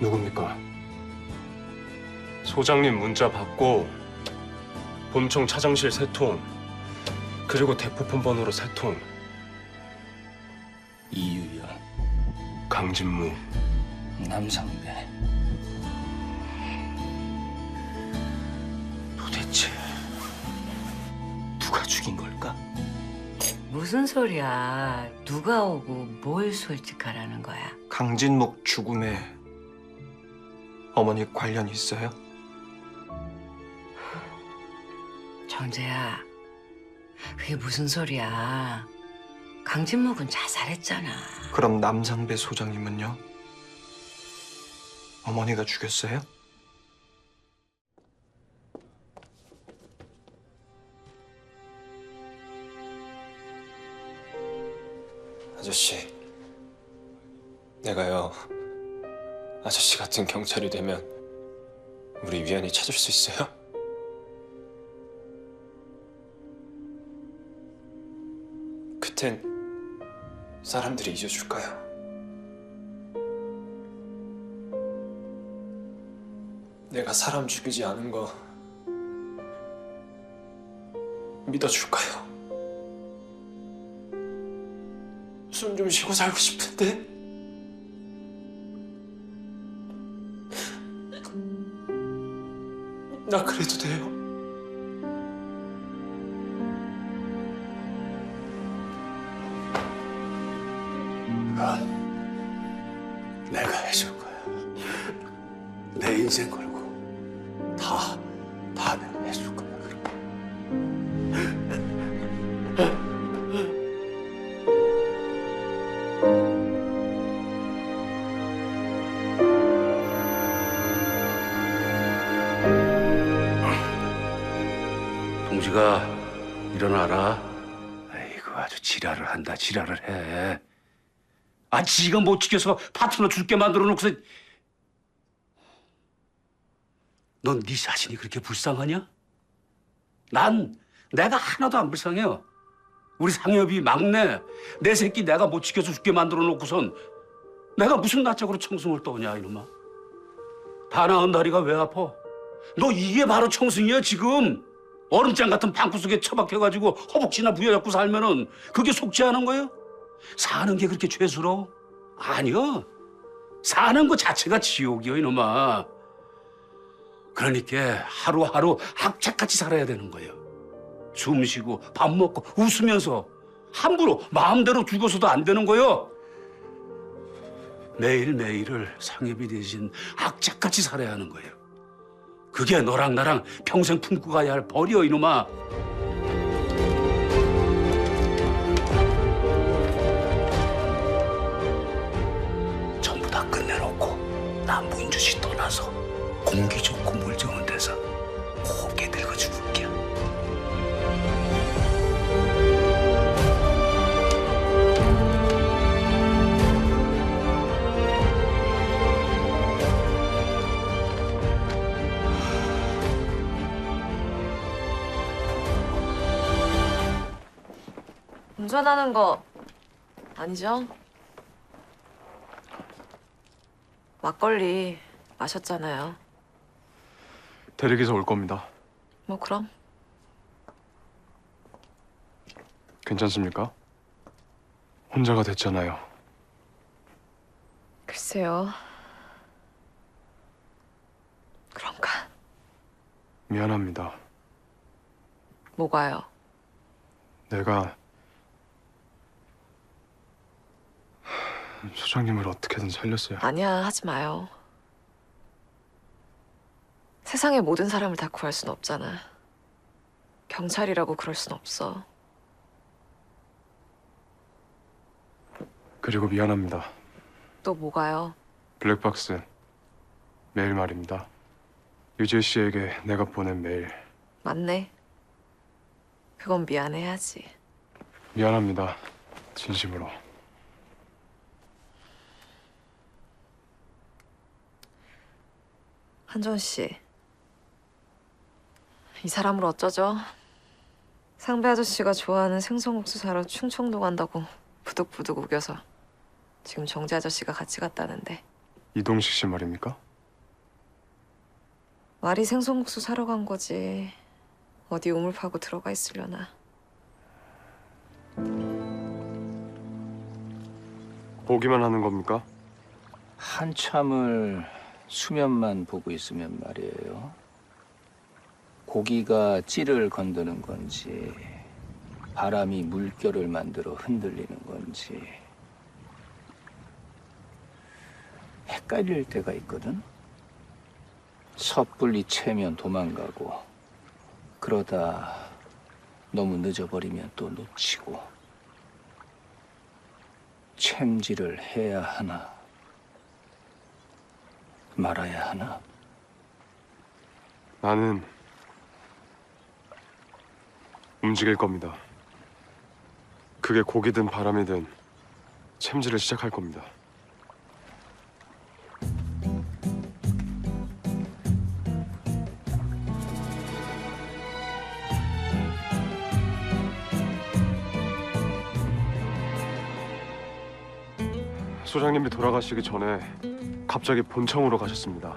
누굽니까? 소장님 문자 받고 본청 차장실 세 통, 그리고 대포폰 번호로 세 통. 이유연, 강진무 남상배. 도대체 누가 죽인 걸까? 무슨 소리야? 누가 오고 뭘 솔직하라는 거야? 강진목 죽음에 어머니 관련 있어요? 정재야, 그게 무슨 소리야? 강진묵은 자살했잖아. 그럼 남상배 소장님은요? 어머니가 죽였어요? 아저씨, 내가요 아저씨 같은 경찰이 되면 우리 위안이 찾을 수 있어요? 그땐 사람들이 잊어줄까요? 내가 사람 죽이지 않은 거 믿어줄까요? 숨 좀 쉬고 살고 싶은데 나 그래도 돼요? 내가 해줄 거야. 내 인생 걸 동지가 일어나라. 아이고 아주 지랄을 한다 지랄을 해. 아 지가 못 지켜서 파트너 줄게 만들어 놓고서 넌 네 자신이 그렇게 불쌍하냐? 난 내가 하나도 안 불쌍해요. 우리 상엽이 막내 내 새끼 내가 못 지켜서 죽게 만들어 놓고선 내가 무슨 낯짝으로 청승을 떠냐 이놈아. 다 나은 다리가 왜 아파? 너 이게 바로 청승이야 지금. 얼음장 같은 방구 속에 처박혀가지고 허벅지나 부여잡고 살면은 그게 않은 거예요? 사는 게 그렇게 죄스러워? 아니요. 사는 거 자체가 지옥이요, 이놈아. 그러니까 하루하루 악착같이 살아야 되는 거예요. 숨 쉬고 밥 먹고 웃으면서 함부로 마음대로 죽어서도 안 되는 거예요. 매일매일을 상엽이 대신 악착같이 살아야 하는 거예요. 그게 너랑 나랑 평생 품고 가야 할 벌이요, 이놈아. 전부 다 끝내놓고 나 문주시 떠나서 공기 좋고 물 좋은 데서 운전하는 거 아니죠? 막걸리 마셨잖아요. 대리기사 올 겁니다. 뭐 그럼 괜찮습니까? 혼자가 됐잖아요. 글쎄요. 그런가? 미안합니다. 뭐가요? 내가 소장님을 어떻게든 살렸어야. 아니야 하지 마요. 세상의 모든 사람을 다 구할 순 없잖아. 경찰이라고 그럴 순 없어. 그리고 미안합니다. 또 뭐가요? 블랙박스 메일 말입니다. 유재 씨에게 내가 보낸 메일 맞네. 그건 미안해야지. 미안합니다. 진심으로. 한전 씨. 이 사람을 어쩌죠? 상배 아저씨가 좋아하는 생선국수 사러 충청도 간다고 부득부득 우겨서 지금 정재 아저씨가 같이 갔다는데 이동식 씨 말입니까? 말이 생선국수 사러 간 거지. 어디 우물 파고 들어가 있으려나. 보기만 하는 겁니까? 한참을 수면만 보고 있으면 말이에요. 고기가 찌를 건드는 건지, 바람이 물결을 만들어 흔들리는 건지, 헷갈릴 때가 있거든. 섣불리 채면 도망가고, 그러다 너무 늦어버리면 또 놓치고, 챔질을 해야 하나, 말아야 하나. 나는 움직일 겁니다. 그게 고기든 바람이든 챔질을 시작할 겁니다. 소장님이 돌아가시기 전에 갑자기 본청으로 가셨습니다.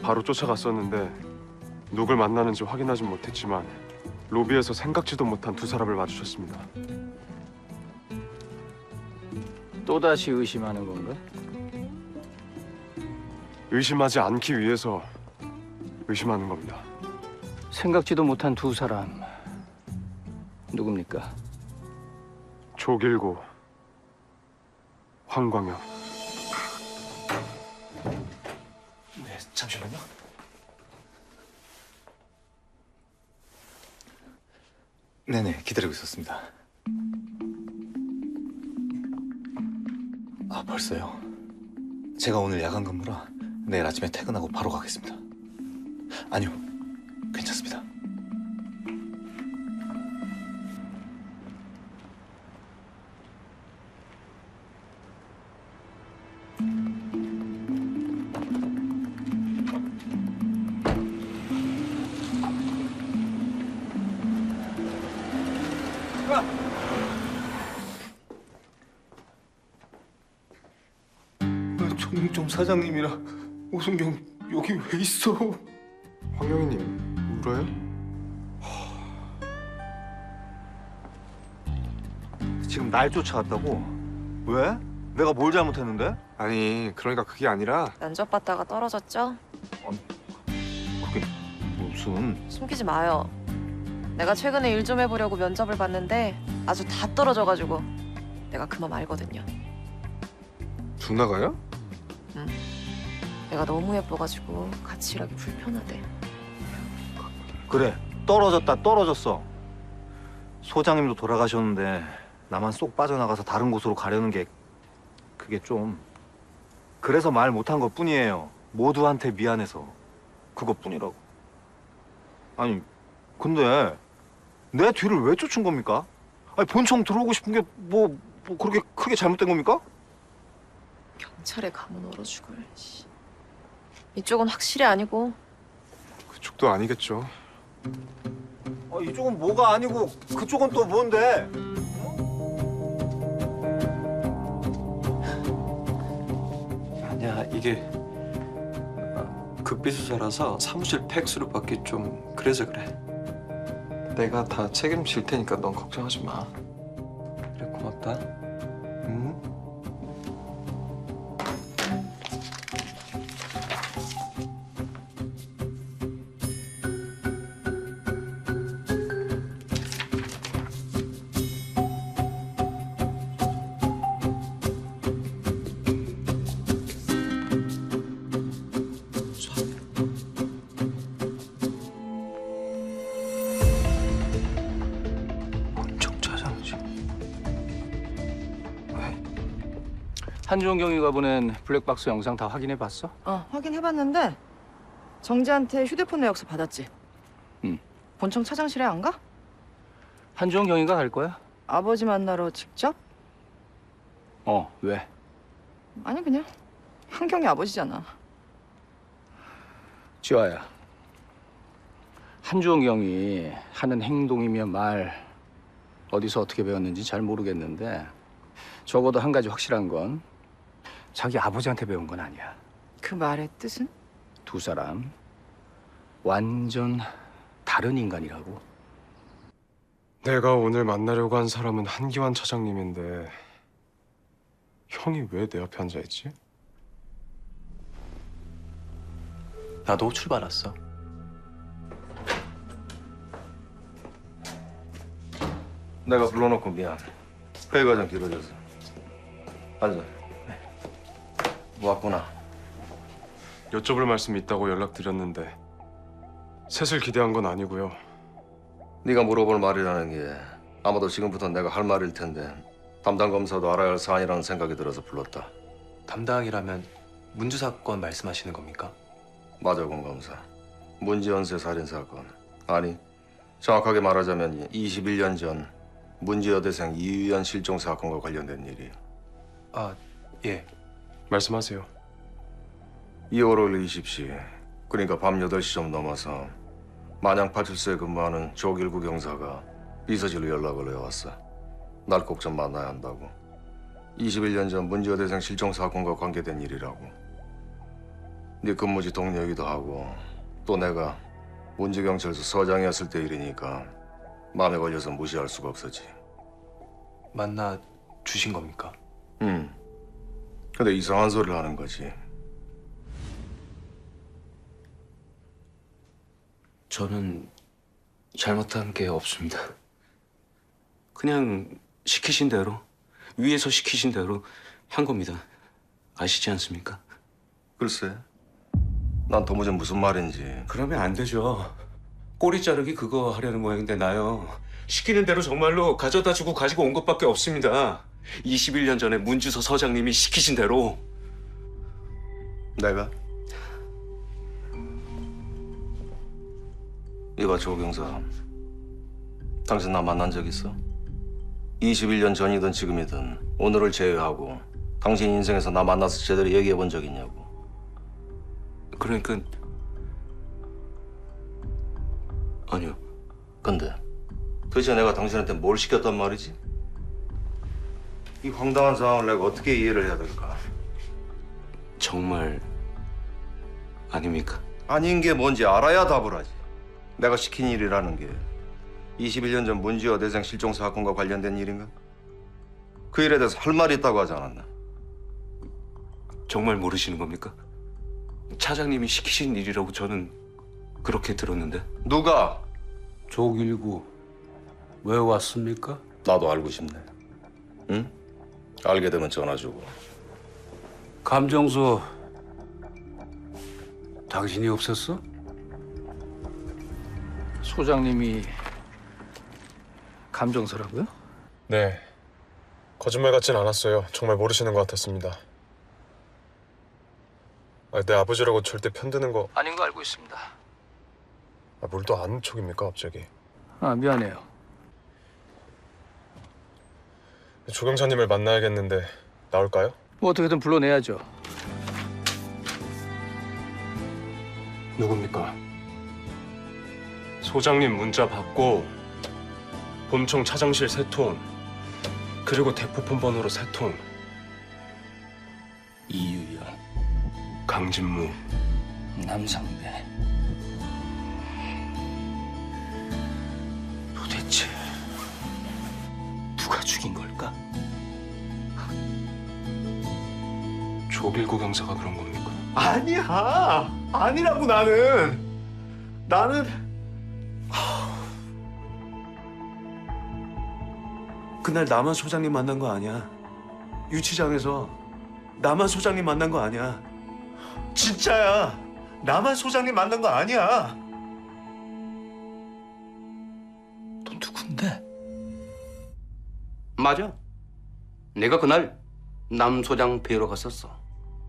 바로 쫓아갔었는데 누굴 만나는지 확인하진 못했지만 로비에서 생각지도 못한 두 사람을 마주쳤습니다. 또다시 의심하는 건가? 의심하지 않기 위해서 의심하는 겁니다. 생각지도 못한 두 사람. 누굽니까? 조길고 황광영 잠시만요. 네네, 기다리고 있었습니다. 아, 벌써요? 제가 오늘 야간 근무라 내일 아침에 퇴근하고 바로 가겠습니다. 아니요, 정종 사장님이라 오순경 여기 왜 있어? 황영희님 울어요? 지금 날 쫓아왔다고? 왜? 내가 뭘 잘못했는데? 아니 그러니까 그게 아니라 면접 봤다가 떨어졌죠? 그게 무슨? 숨기지 마요. 내가 최근에 일 좀 해보려고 면접을 봤는데 아주 다 떨어져가지고 내가 그만 알거든요. 누나가요? 내가 너무 예뻐가지고 같이 일하기 불편하대. 그래 떨어졌다 떨어졌어. 소장님도 돌아가셨는데 나만 쏙 빠져나가서 다른 곳으로 가려는 게 그게 좀 그래서 말 못한 것 뿐이에요. 모두한테 미안해서 그것뿐이라고. 아니 근데 내 뒤를 왜 쫓은 겁니까? 아니 본청 들어오고 싶은 게뭐 뭐 그렇게 크게 잘못된 겁니까? 경찰에 가면 얼어 죽을. 씨. 이쪽은 확실히 아니고 그쪽도 아니겠죠. 아, 이쪽은 뭐가 아니고 그쪽은 또 뭔데? 아니야 이게 급비수사라서 사무실 팩수로 받기 좀 그래서 그래. 내가 다 책임질 테니까 넌 걱정하지 마. 그래 고맙다. 한주원 경위가 보낸 블랙박스 영상 다 확인해 봤어? 어, 확인해봤는데 정지한테 휴대폰 내역서 받았지? 응. 본청 차장실에 안 가? 한주원 경위가 갈 거야? 아버지 만나러 직접? 어, 왜? 아니 그냥 한경이 아버지잖아. 지화야. 한주원 경이 하는 행동이며 말 어디서 어떻게 배웠는지 잘 모르겠는데 적어도 한 가지 확실한 건 자기 아버지한테 배운 건 아니야. 그 말의 뜻은? 두 사람 완전 다른 인간이라고. 내가 오늘 만나려고 한 사람은 한기환 차장님인데 형이 왜 내 앞에 앉아 있지? 나도 호출 받았어. 내가 불러놓고 미안. 회의가 좀 길어져서. 앉아. 왔구나. 여쭤볼 말씀이 있다고 연락드렸는데 셋을 기대한 건 아니고요. 네가 물어볼 말이라는 게 아마도 지금부터 내가 할 말일 텐데 담당 검사도 알아야 할 사안이라는 생각이 들어서 불렀다. 담당이라면 문주 사건 말씀하시는 겁니까? 맞아, 공 검사. 문지연세 살인 사건. 아니, 정확하게 말하자면 21년 전 문지 여대생 이유연 실종 사건과 관련된 일이. 아, 예. 말씀하세요. 2월 20시, 그러니까 밤 8시 좀 넘어서 마냥 파출소에 근무하는 조길구 경사가 비서실로 연락을 해왔어. 날 꼭 좀 만나야 한다고. 21년 전 문지여 대생 실종 사건과 관계된 일이라고. 네 근무지 동료이기도 하고 또 내가 문지경찰서 서장이었을 때 일이니까 마음에 걸려서 무시할 수가 없었지. 만나 주신 겁니까? 응. 근데 이상한 소리를 하는 거지. 저는 잘못한 게 없습니다. 그냥 시키신 대로 위에서 시키신 대로 한 겁니다. 아시지 않습니까? 글쎄, 난 도무지 무슨 말인지. 그러면 안 되죠. 꼬리 자르기 그거 하려는 모양인데 나요. 시키는 대로 정말로 가져다 주고 가지고 온 것밖에 없습니다. 21년 전에 문주서 서장님이 시키신 대로 내가? 이봐 조 경사 당신 나 만난 적 있어? 21년 전이든 지금이든 오늘을 제외하고 당신 인생에서 나 만나서 제대로 얘기해 본 적 있냐고 그러니까 아니요. 근데 도대체 내가 당신한테 뭘 시켰단 말이지? 이 황당한 상황을 내가 어떻게 이해를 해야 될까? 정말 아닙니까? 아닌 게 뭔지 알아야 답을 하지. 내가 시킨 일이라는 게 21년 전 문지여 대생 실종 사건과 관련된 일인가? 그 일에 대해서 할 말이 있다고 하지 않았나? 정말 모르시는 겁니까? 차장님이 시키신 일이라고 저는 그렇게 들었는데 누가? 조길구 왜 왔습니까? 나도 알고 싶네. 응? 알게 되면 전화 주고. 감정소 당신이 없었어? 소장님이 감정서라고요? 네. 거짓말 같진 않았어요. 정말 모르시는 것 같았습니다. 아, 내 아버지라고 절대 편드는 거... 아닌 거 알고 있습니다. 아, 뭘 또 아는 척입니까 갑자기? 아 미안해요. 조경사님을 만나야겠는데 나올까요? 뭐 어떻게든 불러내야죠. 누굽니까? 소장님 문자 받고 범총 차장실 세통 그리고 대포폰 번호로 세통 이유야 강진무 남상배 도대체 누가 죽인 거야? 519 경사가 그런 겁니까? 아니야. 아니라고 나는. 나는 그날 나만 소장님 만난 거 아니야. 유치장에서 나만 소장님 만난 거 아니야. 진짜야. 나만 소장님 만난 거 아니야. 넌 누군데? 맞아. 내가 그날 남 소장 뵈러 갔었어.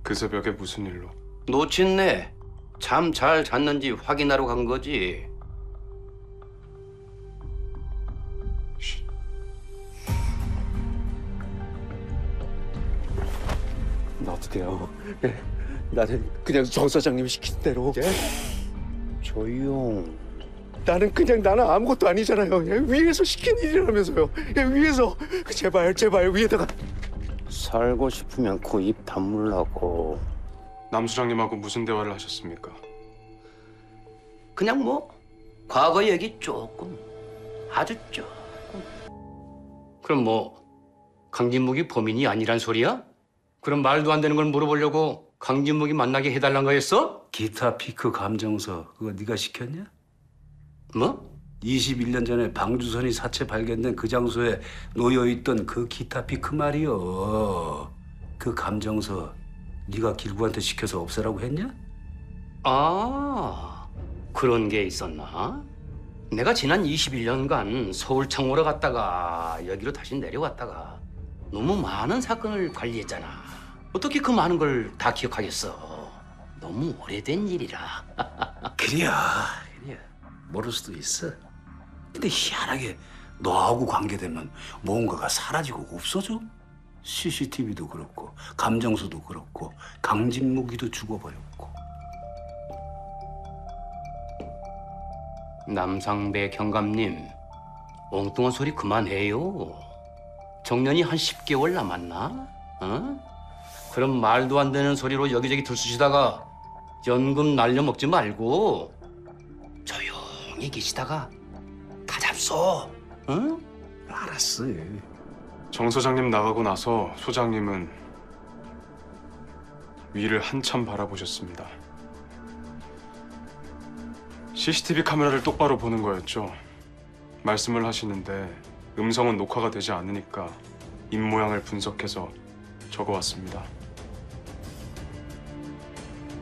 그 새벽에 무슨 일로? 놓친네 잠 잘 잤는지 확인하러 간 거지 어떡해요? 나는 그냥 정 사장님이 시킨 대로. 조용. 나는 그냥 나는 아무것도 아니잖아요. 예, 위에서 시킨 일이라면서요. 예, 위에서 제발 제발 위에다가 살고 싶으면 그 입 다물라고. 남 수장님하고 무슨 대화를 하셨습니까? 그냥 뭐 과거 얘기 조금 아주 조금 그럼 뭐 강진묵이 범인이 아니란 소리야? 그럼 말도 안 되는 걸 물어보려고 강진묵이 만나게 해달란 거였어? 기타 피크 감정서 그거 네가 시켰냐? 뭐? 21년 전에 방주선이 사체 발견된 그 장소에 놓여 있던 그 기타 피크 말이요 그 감정서 네가 길구한테 시켜서 없애라고 했냐? 아 그런 게 있었나? 내가 지난 21년간 서울 창원에 갔다가 여기로 다시 내려왔다가 너무 많은 사건을 관리했잖아. 어떻게 그 많은 걸 다 기억하겠어? 너무 오래된 일이라. 그래야, 그래야. 모를 수도 있어. 근데 희한하게 너하고 관계되면 뭔가가 사라지고 없어져. CCTV도 그렇고, 감정서도 그렇고, 강진무기도 죽어버렸고. 남상배 경감님, 엉뚱한 소리 그만해요. 정년이 한 10개월 남았나? 어? 그럼 말도 안 되는 소리로 여기저기 들쑤시다가 연금 날려먹지 말고 조용히 계시다가 다 잡숴. 응? 알았어. 정 소장님 나가고 나서 소장님은 위를 한참 바라보셨습니다. CCTV 카메라를 똑바로 보는 거였죠. 말씀을 하시는데 음성은 녹화가 되지 않으니까 입 모양을 분석해서 적어왔습니다.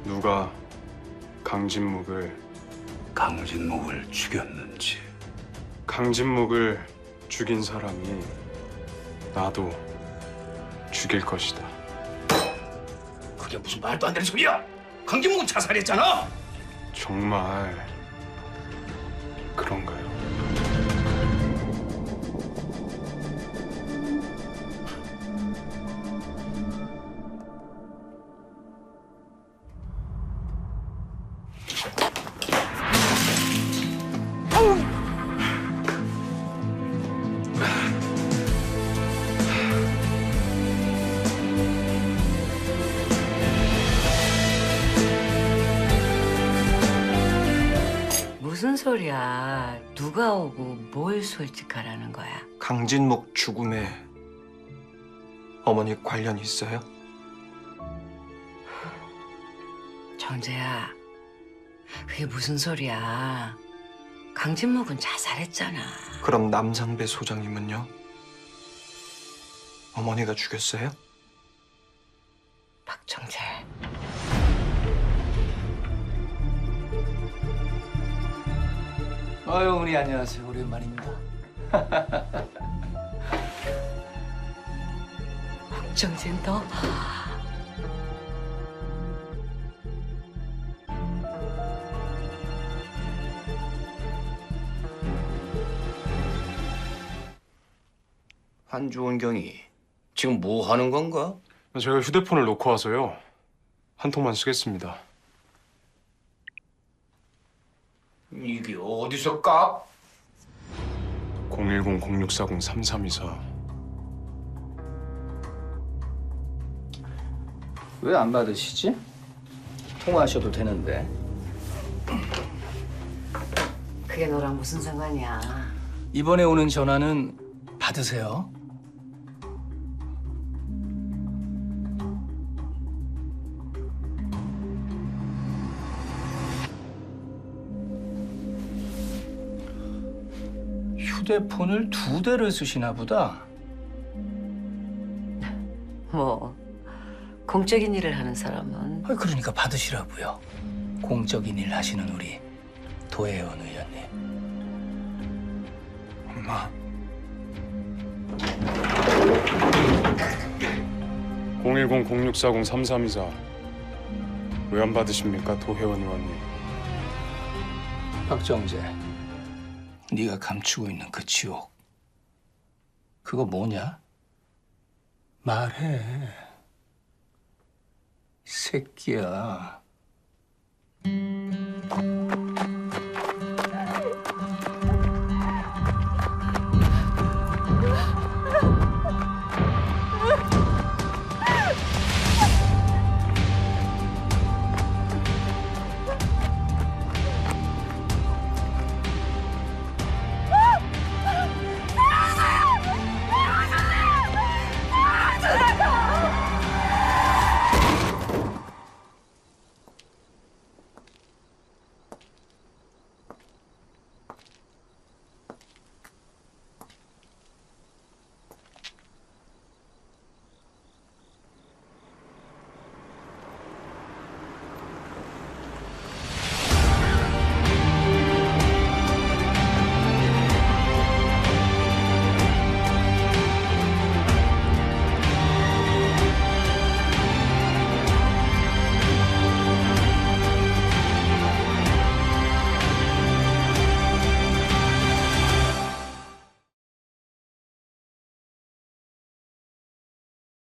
누가 강진묵을 강진묵을 죽였는지. 강진묵을 죽인 사람이 나도 죽일 것이다. 그게 무슨 말도 안 되는 소리야? 강진묵은 자살했잖아. 정말 그런가요? 소리야? 누가 오고 뭘 솔직하라는 거야? 강진목 죽음에 어머니 관련 있어요? 정재야, 그게 무슨 소리야? 강진묵은 자살했잖아. 그럼 남상배 소장님은요? 어머니가 죽였어요? 박정재. 아유, 우리 안녕하세요. 오랜만입니다. 박정재 너 한주원 경이 지금 뭐 하는 건가? 제가 휴대폰을 놓고 와서요. 한 통만 쓰겠습니다. 이게 어디서 까? 010-0640-3324 왜 안 받으시지? 통화하셔도 되는데. 그게 너랑 무슨 상관이야? 이번에 오는 전화는 받으세요. 휴대폰을 두 대를 쓰시나 보다. 뭐 공적인 일을 하는 사람은 아, 그러니까 받으시라고요. 공적인 일 하시는 우리 도혜원 의원님. 엄마 010-0640-3324왜안 받으십니까 도혜원 의원님 박정재, 네가 감추고 있는 그 지옥. 그거 뭐냐? 말해. 새끼야.